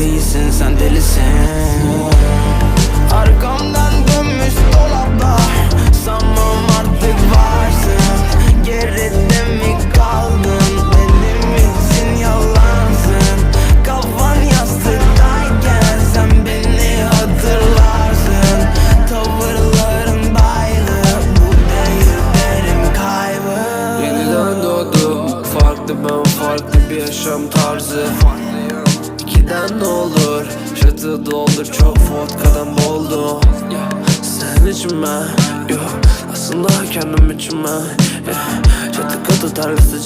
Bebeğisin sen delisin. Arkamdan dönmüş dolaplar Sanmam artık varsın. Geride mi kaldın? Benim için yalansın. Kafan yastıktayken Sen beni hatırlarsın. Tavırların baylı Bu değil benim Yeniden doğdum Farklı ben farklı bir yaşam tarzı Ne olur? Şatı doldur çok vodkadan boldu Sen içme Yok aslında kendim içme yeah. Çatı katı tarlası